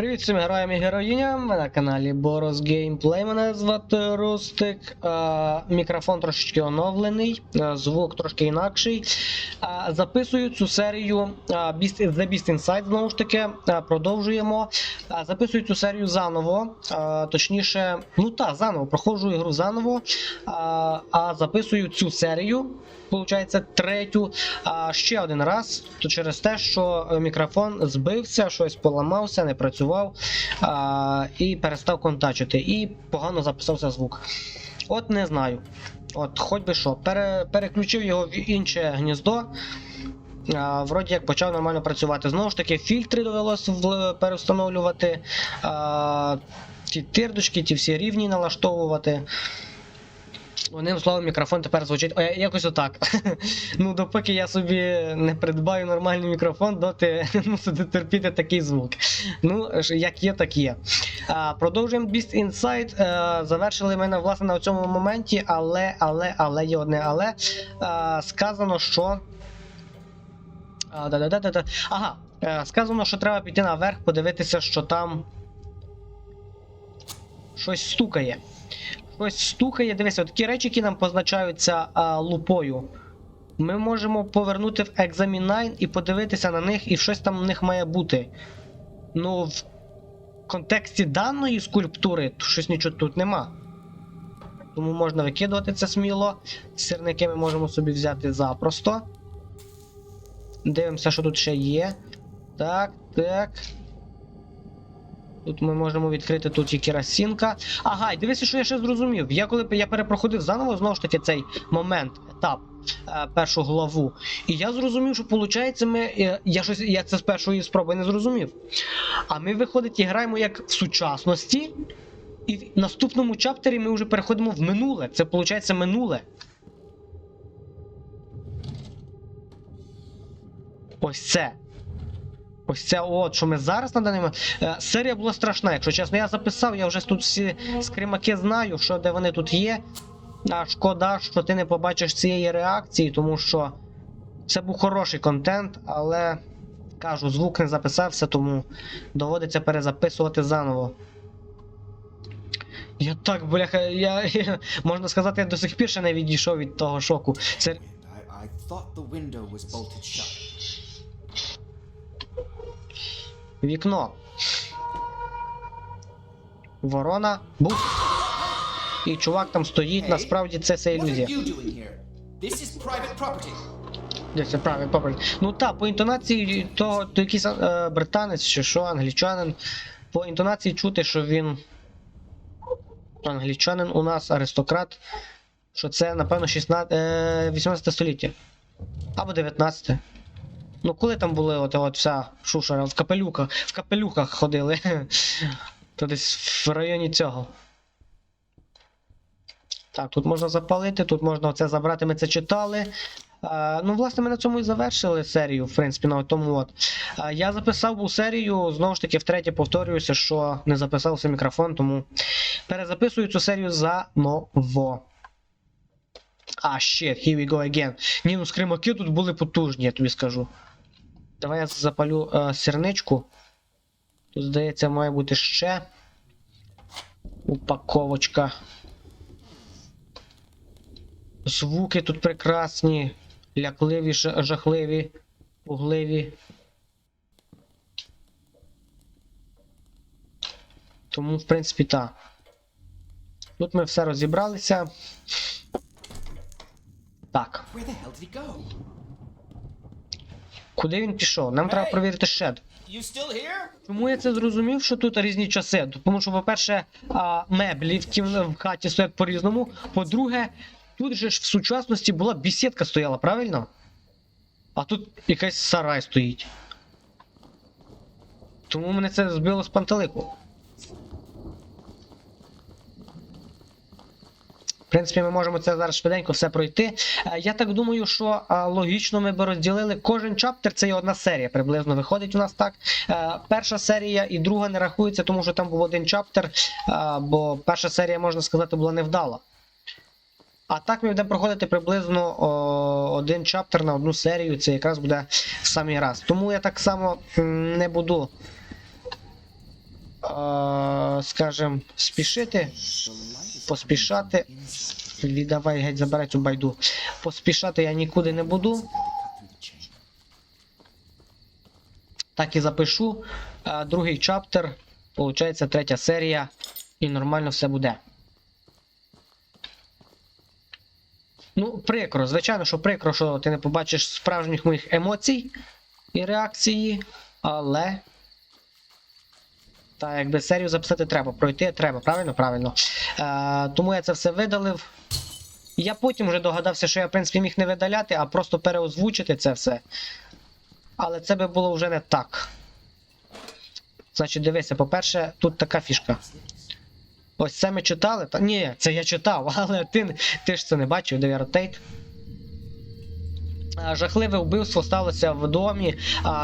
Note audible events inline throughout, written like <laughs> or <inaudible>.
Привіт всім героям і героїням. Ви на каналі Boros Gameplay. Мене звати Рустик. Мікрофон трошечки оновлений, звук трошки інакший. Записую цю серію The Beast Inside, знову ж таки. Продовжуємо. Записую цю серію заново. Точніше, ну так, заново, проходжу ігру заново. А записую цю серію. Получається третю. А ще один раз, то через те, що е, мікрофон збився, щось поламався, не працював а, і перестав контачити. І погано записався звук. От не знаю. От, хоч би що, пере, переключив його в інше гніздо. А, вроді як почав нормально працювати. Знову ж таки, фільтри довелось в- перевстановлювати. А, ті тирдочки, ті всі рівні налаштовувати. Одним словом, мікрофон тепер звучить о, якось отак. <laughs> ну, допоки я собі не придбаю нормальний мікрофон, доти <laughs> мусите терпіти такий звук. Ну, як є, так є. А, продовжуємо Beast Inside. Е, завершили мене власне на цьому моменті, але, але, але є одне але. Е, сказано, що. А, да-да-да-да-да. Ага, е, сказано, що треба піти наверх, подивитися, що там. Щось стукає. Щось стукає. Дивися, такі речі, які нам позначаються а, лупою. Ми можемо повернути в Examine і подивитися на них, і щось там в них має бути. Ну, в контексті даної скульптури то щось нічого тут нема. Тому можна викидувати це сміло. Сірники ми можемо собі взяти запросто. Дивимося, що тут ще є. Так, так. Тут ми можемо відкрити тут і керосинка. Ага, і дивися, що я ще зрозумів. Я коли я перепроходив заново знову ж таки цей момент, етап, е, першу главу. І я зрозумів, що виходить, ми. е, я щось я це з першої спроби не зрозумів. А ми, виходить, і граємо як в сучасності, і в наступному чаптері ми вже переходимо в минуле. Це виходить минуле. Ось це. Ось це от, що ми зараз на даний момент. Серія була страшна, якщо чесно. Я записав, я вже тут всі скримаки знаю, що де вони тут є. А шкода, що ти не побачиш цієї реакції, тому що це був хороший контент, але кажу, звук не записався, тому доводиться перезаписувати заново. Я так, бляха, я, я можна сказати, я до сих пір ще не відійшов від того шоку. Це I, I Вікно. Ворона. Бух. І чувак там стоїть, насправді це все ілюзія. is private property. Це. Ну так, по інтонації того, то якийсь е, британець чи що, англічанин. По інтонації чути, що він англічанин у нас, аристократ. Що це, напевно, 16, е, 18 століття. Або 19. Ну, коли там були от, от вся шушера в капелюках, в капелюхах ходили. <laughs> То десь в районі цього. Так, тут можна запалити, тут можна оце забрати, ми це читали. А, ну, власне, ми на цьому і завершили серію, в принципі, на тому от. А, я записав був серію, знову ж таки, втретє повторююся, що не записався мікрофон, тому перезаписую цю серію заново. А, shit, here we go again. Ні, ну скримаки тут були потужні, я тобі скажу. Давай я запалю е, сірничку. Тут, здається, має бути ще упаковочка. Звуки тут прекрасні, лякливі, жахливі, пугливі. Тому, в принципі, так. Тут ми все розібралися. Так, куди він пішов? Нам треба провірити шед. Чому я це зрозумів, що тут різні часи? Тому що, по-перше, меблі в, кім- в хаті стоять по-різному. По-друге, тут же ж в сучасності була бісідка стояла, правильно? А тут якась сарай стоїть. Тому мене це збило з пантелику. В принципі, ми можемо це зараз швиденько все пройти. Е, Я так думаю, що логічно ми би розділили кожен чаптер, це є одна серія, приблизно виходить у нас так. Е, Перша серія і друга не рахується, тому що там був один чаптер, е, бо перша серія, можна сказати, була невдала. А так ми будемо проходити приблизно о, один чаптер на одну серію, це якраз буде самий раз. Тому я так само не буду е, скажем, спішити, поспішати. Віддавай геть, забирай цю байду. Поспішати я нікуди не буду. Так і запишу. Е, Другий чаптер, получається третя серія, і нормально все буде. Ну, прикро, звичайно, що прикро, що ти не побачиш справжніх моїх емоцій і реакції, але. Та якби серію записати треба, пройти треба, правильно? Правильно. Е, тому я це все видалив. Я потім вже догадався, що я, в принципі, міг не видаляти, а просто переозвучити це все. Але це би було вже не так. Значить, дивися, по-перше, тут така фішка. Ось це ми читали. Та ні, це я читав, <laughs> але ти, ти ж це не бачив, де ротейт. Жахливе вбивство сталося в домі.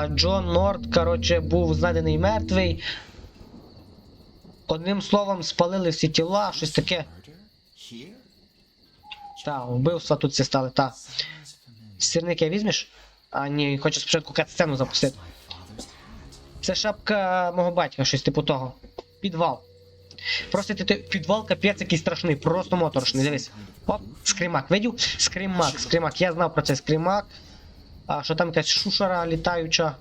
Джон Норт, коротше, був знайдений мертвий. Одним словом, спалили всі тіла, щось таке. Та, вбивства тут всі стали, та. Сірники візьмеш? А ні, хоче спочатку кат-сцену запустити. Це шапка мого батька, щось типу того. Підвал. Просто ти, ти підвал капець якийсь страшний, просто моторошний. Дивись. Оп, скримак, видів? Скримак, скримак. Я знав про цей скримак. А що там якась шушера літаюча.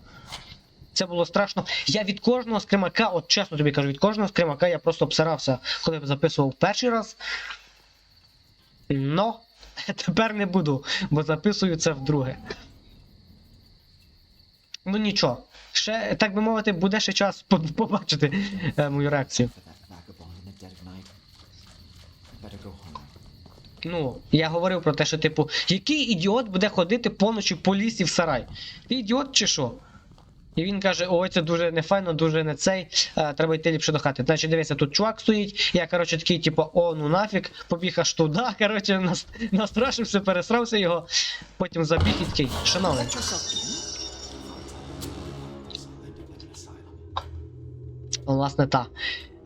Це було страшно. Я від кожного скримака, от чесно тобі кажу, від кожного скримака я просто обсирався, коли записував перший раз. Но <laughs> тепер не буду, бо записую це вдруге. Ну нічого. Ще, так би мовити, буде ще час побачити е, мою реакцію. Ну, я говорив про те, що, типу, який ідіот буде ходити поночі по лісі в сарай? Ти ідіот чи що? І він каже: ой, це дуже нефайно, дуже не цей. е, треба йти ліпше до хати. Значить, дивися, тут чувак стоїть. Я, коротше, такий, типу, о, ну нафіг, побіг аж туди. <laughs> Коротше, нас, настрашився, пересрався його. Потім забіг і такий, шановний. Власне, та.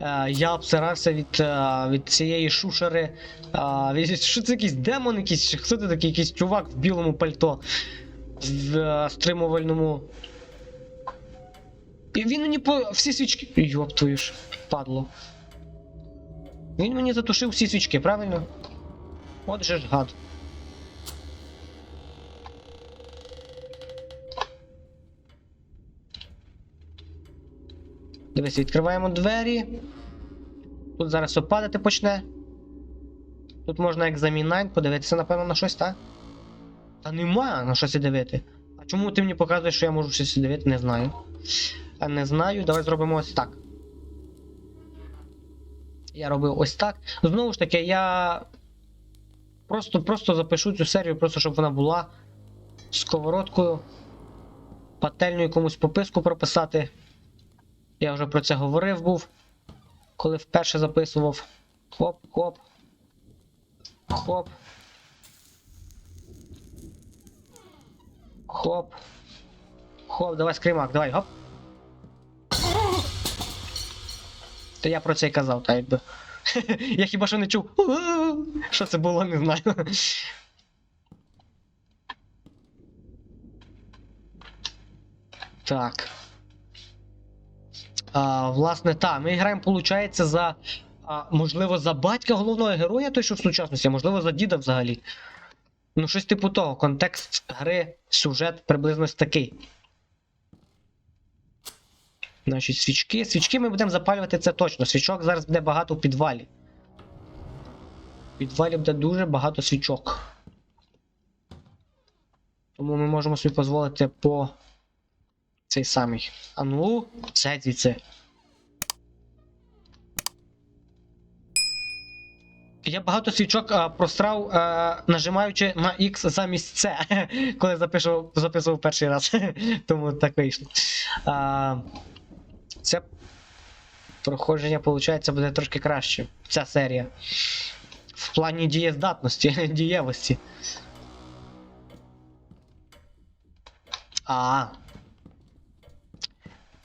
Е, я обсирався від, е, від цієї шушери. Е, <laughs> що це якийсь демон якийсь? Хто це такий якийсь чувак в білому пальто? В стримувальному. І він мені по всі свічки. Йоп твою ж, падло. Він мені затушив всі свічки, правильно? От же ж гад. Дивись, відкриваємо двері. Тут зараз все падати почне. Тут можна екзамінайн подивитися, напевно, на щось, так? Та нема на щось дивити. А чому ти мені показуєш, що я можу щось дивити? Не знаю. Не знаю, давай зробимо ось так. Я робив ось так. Знову ж таки, я просто, просто запишу цю серію, просто щоб вона була сковородкою. Пательню комусь пописку прописати. Я вже про це говорив був, коли вперше записував. Хоп, хоп. Хоп. Хоп. Хоп, давай скримак, давай, гоп. Та я про це й казав, та якби. <laughs> Я хіба що не чув. Що це було, не знаю. Так. А, власне, так, ми граємо, виходить, за. А, можливо, за батька головного героя, той, що в сучасності, а можливо, за діда взагалі. Ну, щось типу того. Контекст гри, сюжет приблизно такий. Значить, свічки. Свічки ми будемо запалювати це точно. Свічок зараз буде багато в підвалі. В підвалі буде дуже багато свічок. Тому ми можемо собі дозволити по цей самий. А ну, це звідси. Я багато свічок а, просрав, а, нажимаючи на X замість C, <laughs> коли записував перший раз. <laughs> Тому так вийшло. Це проходження, виходить, буде трошки краще. Ця серія. В плані дієздатності, <laughs> дієвості. А.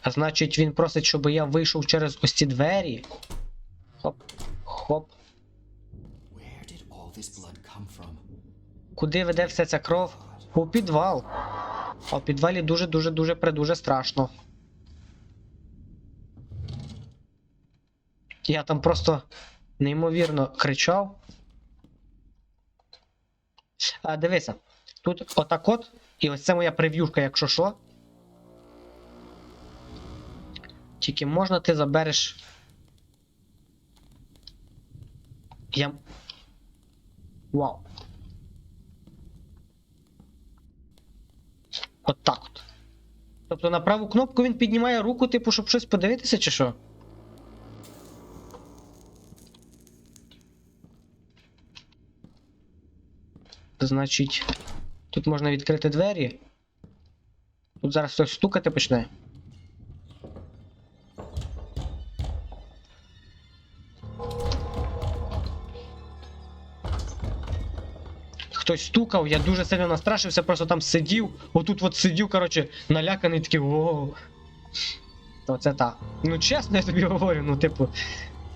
А значить, він просить, щоб я вийшов через ось ці двері. Хоп, хоп. Куди веде вся ця кров? У підвал. А в підвалі дуже-дуже-дуже придуже страшно. Я там просто неймовірно кричав. А, дивися, тут отак от, і ось це моя прев'юшка, якщо що. Тільки можна ти забереш. Я. Вау. От так от. Тобто на праву кнопку він піднімає руку, типу, щоб щось подивитися, чи що? Значить, тут можна відкрити двері. Тут зараз хтось стукати почне. Хтось стукав, я дуже сильно настрашився, просто там сидів. Отут от сидів, коротше, наляканий такий воу. Оце так. Ну чесно, я тобі говорю, ну, типу.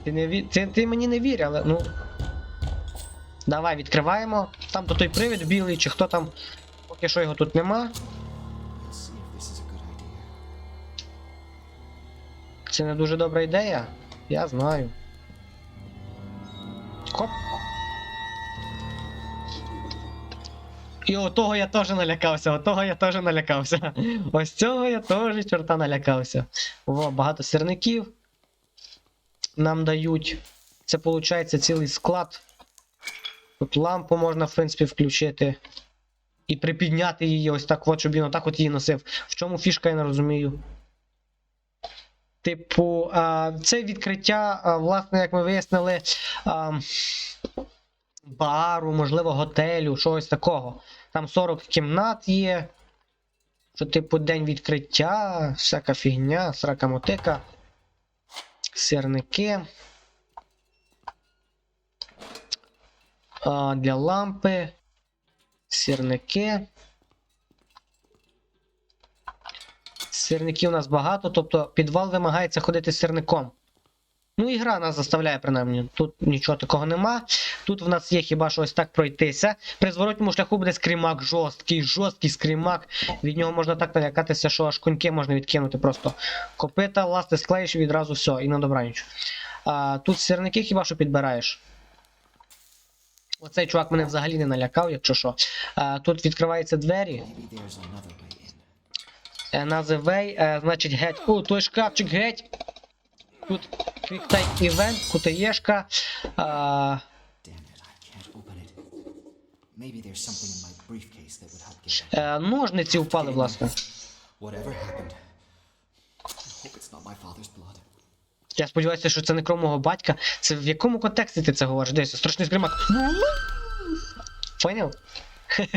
Ти, не ві... ти, ти мені не вір, але ну. Давай відкриваємо. Там то той привід білий, чи хто там. Поки що його тут нема. Це не дуже добра ідея. Я знаю. Хоп. І отого я теж налякався, отого я теж налякався. <laughs> Ось цього я теж чорта налякався. О, багато сірників нам дають. Це виходить цілий склад. Тут лампу можна, в принципі, включити. І припідняти її ось так, от, щоб він отак от її носив. В чому фішка, я не розумію. Типу, це відкриття, власне, як ми вияснили, бару, можливо, готелю, щось такого. Там 40 кімнат є. Що, типу, день відкриття, всяка фігня, срака мотика, сірники. Для лампи, сірники. Сірників у нас багато, тобто підвал вимагається ходити сірником. Ну, і гра нас заставляє, принаймні. Тут нічого такого нема. Тут в нас є хіба що ось так пройтися. При зворотньому шляху буде скрімак жорсткий, жорсткий скрімак. Від нього можна так налякатися, що аж коньки можна відкинути просто. Копита, ласти склеїш і відразу все, і на добраніч. А, тут сірники хіба що підбираєш. Оцей чувак мене взагалі не налякав, якщо що. А, тут відкриваються двері. Another. Е, е, значить, геть. О, той шкафчик геть. Тут квіктай івент, кутаєшка. Е, ножниці впали, власне. Whatever happened, I hope it's not my father's blood. Я сподіваюся, що це не кров мого батька. Це в якому контексті ти це говориш? Дивись, страшний скримак. Поняв? <laughs>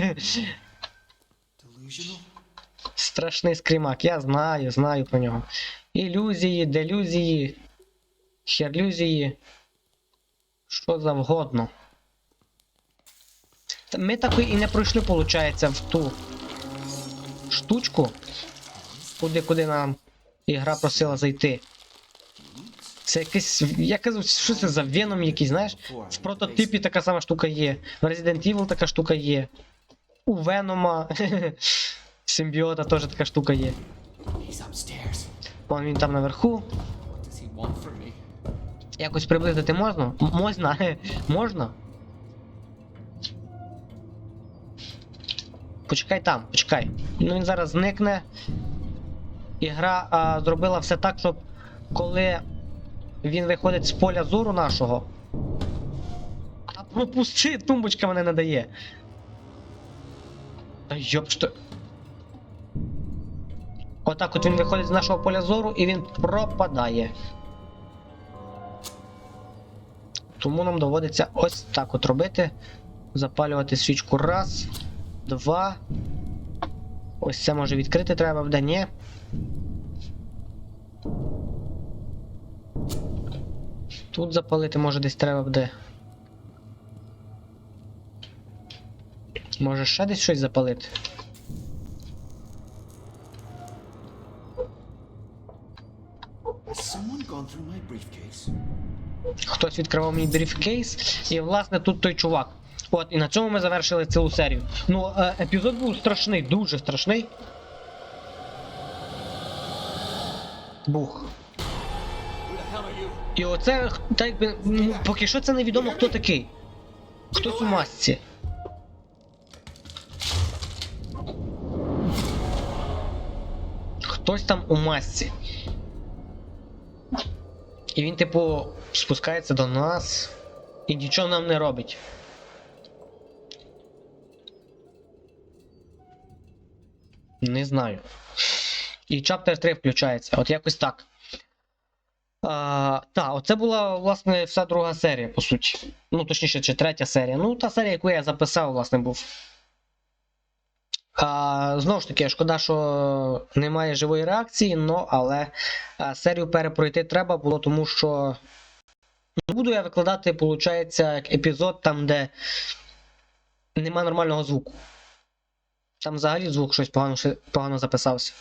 Страшний скримак, я знаю, знаю про нього. Ілюзії, делюзії, херлюзії. Що завгодно. Ми таки і не пройшли, виходить, в ту штучку, куди, куди нам ігра просила зайти. Це якийсь. Я казав, що це за веном якийсь, знаєш? В прототипі така сама штука є. В Resident Evil така штука є. У Венома <laughs> симбіота теж така штука є. Вон він там наверху. Якось приблизити можна? Можна? <laughs> Можна? Почекай там, почекай. Ну він зараз зникне. Ігра а, зробила все так, щоб коли він виходить з поля зору нашого. А пропусти, тумбочка мене не дає. Та йоп що. Отак от він виходить з нашого поля зору і він пропадає. Тому нам доводиться ось так от робити. Запалювати свічку раз, два. Ось це може відкрити треба буде, Тут запалити може десь треба буде. Може ще десь щось запалити. Хтось відкривав мій брифкейс, і власне тут той чувак. От, і на цьому ми завершили цілу серію. Ну, е, епізод був страшний, дуже страшний. Бух. І оце так якби ну, поки що це невідомо хто такий. Хтось у масці. Хтось там у масці. І він, типу, спускається до нас і нічого нам не робить. Не знаю. І чаптер 3 включається. От якось так. А, та, оце була, власне, вся друга серія, по суті. Ну, точніше, чи третя серія. Ну, та серія, яку я записав, власне, був. А, знову ж таки, шкода, що немає живої реакції, ну, але серію перепройти треба було, тому що. Не буду я викладати, виходить, як епізод там, де нема нормального звуку. Там взагалі звук щось погано, погано записався.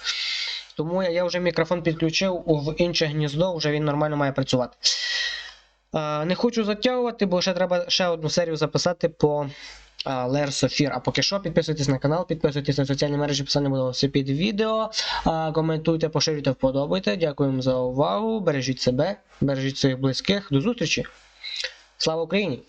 Тому я, вже мікрофон підключив в інше гніздо, вже він нормально має працювати. Не хочу затягувати, бо ще треба ще одну серію записати по Sophir. А поки що, підписуйтесь на канал, підписуйтесь на соціальні мережі, посилання буде все під відео. Коментуйте, поширюйте, вподобайте. Дякуємо за увагу. Бережіть себе, бережіть своїх близьких. До зустрічі. Слава Україні!